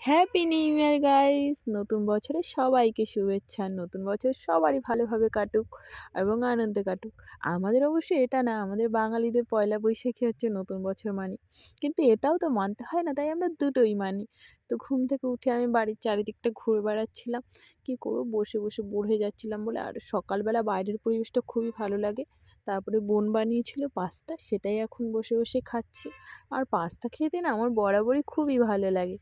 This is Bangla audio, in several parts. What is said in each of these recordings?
হ্যাপি নিউ ইয়ার গাইস নতুন বছরে সবাইকে শুভেচ্ছা। নতুন বছর সবারই ভালোভাবে কাটুক এবং আনন্দে কাটুক। আমাদের অবশ্যই এটা না, আমাদের বাঙালিদের পয়লা বৈশাখী হচ্ছে নতুন বছর মানি। কিন্তু এটাও তো মানতে হয় না, তাই আমরা দুটোই মানি। তো ঘুম থেকে উঠে আমি বাড়ির চারিদিকটা ঘুরে বেড়াচ্ছিলাম। কী করব? বসে বসে হয়ে যাচ্ছিলাম বলে। আর সকালবেলা বাইরের পরিবেশটা খুবই ভালো লাগে। তারপরে বোন বানিয়েছিল পাস্তা, সেটাই এখন বসে বসে খাচ্ছি। আর পাস্তা খেতে না আমার বরাবরই খুবই ভালো লাগে।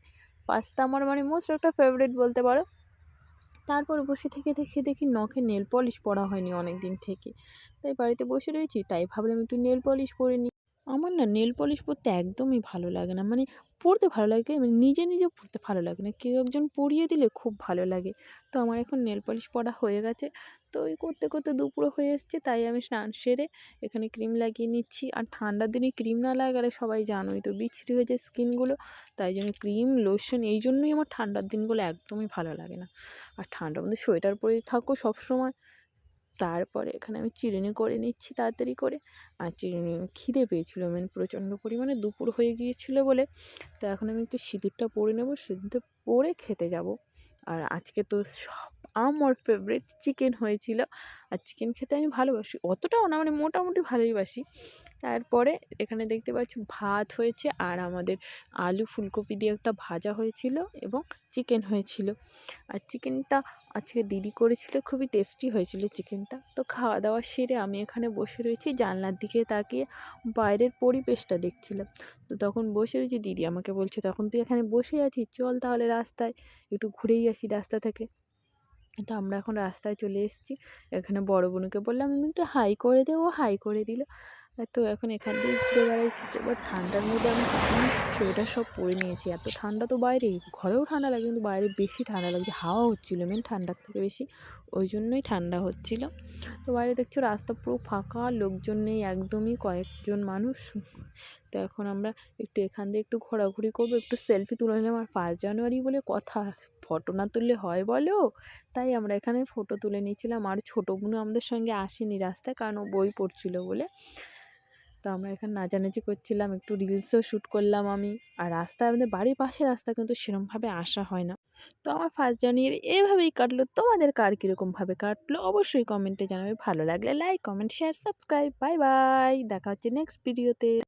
পাস্তা আমার মানে মোস্ট একটা ফেভারিট বলতে পারো। তারপর বসে থেকে দেখে, দেখি নখে নেল পলিশ পরা হয়নি অনেক দিন থেকে। তাই বাড়িতে বসে রয়েছি, তাই ভাবলাম একটু নেল পলিশ পরে নিই আমার না নেল পলিশ পরতে একদমই ভালো লাগে না। মানে পরতে ভালো লাগে মানে নিজে নিজে পরতে ভালো লাগে না। কেউ একজন পরিয়ে দিলে খুব ভালো লাগে। তো আমার এখন নেল পলিশ পরা হয়ে গেছে। তো ওই করতে করতে দুপুর হয়ে এসছে, তাই আমি স্নান সেরে এখানে ক্রিম লাগিয়ে নিচ্ছি। আর ঠান্ডার দিনে ক্রিম না লাগালে সবাই জানোই তো, বিচ্ছিরি হয়ে যায় স্কিনগুলো। তাই জন্য ক্রিম লোশন এই জন্যই আমার ঠান্ডার দিনগুলো একদমই ভালো লাগে না। আর ঠান্ডার মধ্যে সোয়েটার পরে থাকো সবসময়। তারপরে এখানে আমি চিরুনি করে নিচ্ছি তাড়াতাড়ি করে। আর চিরুনি খিদে পেয়েছিলো মেন প্রচণ্ড পরিমাণে, দুপুর হয়ে গিয়েছিল বলে। তো এখন আমি একটু সিঁদুরটা পরে নেব, সিঁদুরটা পরে খেতে যাব। আর আজকে তো সব আমার ফেভারিট চিকেন হয়েছিল। আর চিকেন খেতে আমি ভালোবাসি। অতটাও না মানে মোটামুটি ভালোই বাসি। তারপরে এখানে দেখতে পাচ্ছি ভাত হয়েছে আর আমাদের আলু ফুলকপি দিয়ে একটা ভাজা হয়েছিল এবং চিকেন হয়েছিল। আর চিকেনটা আজকে দিদি করেছিল, খুবই টেস্টি হয়েছিল চিকেনটা তো খাওয়া দাওয়া সেরে আমি এখানে বসে রয়েছি, জানলার দিকে তাকিয়ে বাইরের পরিবেশটা দেখছিলাম। তো তখন বসে রয়েছি, দিদি আমাকে বলছে, তখন তুই এখানে বসে আছিস? চল তাহলে রাস্তায়, একটু ঘুরেই আসি রাস্তা থেকে। তো আমরা এখন রাস্তায় চলে এসেছি। এখানে বড় বোনকে বললাম, আমি একটু হাই করে দেবো হাই করে দিল। তো এখন এখান থেকে ঘুরে বেড়াই করব? ঠান্ডার মধ্যে আমি সোয়েটার সব পরে নিয়েছি। এত ঠান্ডা তো বাইরে ঘরেও ঠান্ডা লাগে কিন্তু বাইরে বেশি ঠান্ডা লাগছে। হাওয়া হচ্ছিল মেন ঠান্ডার থেকে বেশি, ওই জন্যই ঠান্ডা হচ্ছিল। তো বাইরে দেখছ রাস্তা পুরো ফাঁকা, লোকজন নেই, একদমই কয়েকজন মানুষ। তো এখন আমরা একটু এখান দিয়ে একটু ঘোরাঘুরি করব, একটু সেলফি তুলে নিলাম আর ফার্স্ট জানুয়ারি বলে কথা। ফটো না তুললে হয় বলো? তাই আমরা এখানে ফটো তুলে নিয়েছিলাম। আর ছোটো বোনও আমাদের সঙ্গে আসেনি রাস্তায় কারণ ও বই পড়ছিল বলে। তো আমরা এখানে নাচানাচি করছিলাম, একটু রিলসও শ্যুট করলাম আমি। আর রাস্তায় আমাদের বাড়ির পাশে রাস্তা কিন্তু সেরমভাবে আসা হয় না। তো আমার ফার্স্ট জানুয়ারি এভাবেই কাটলো। তোমাদের কার কীরকমভাবে কাটলো? অবশ্যই কমেন্টে জানাবে। ভালো লাগলে like comment share subscribe bye bye দেখা হচ্ছে নেক্সট ভিডিওতে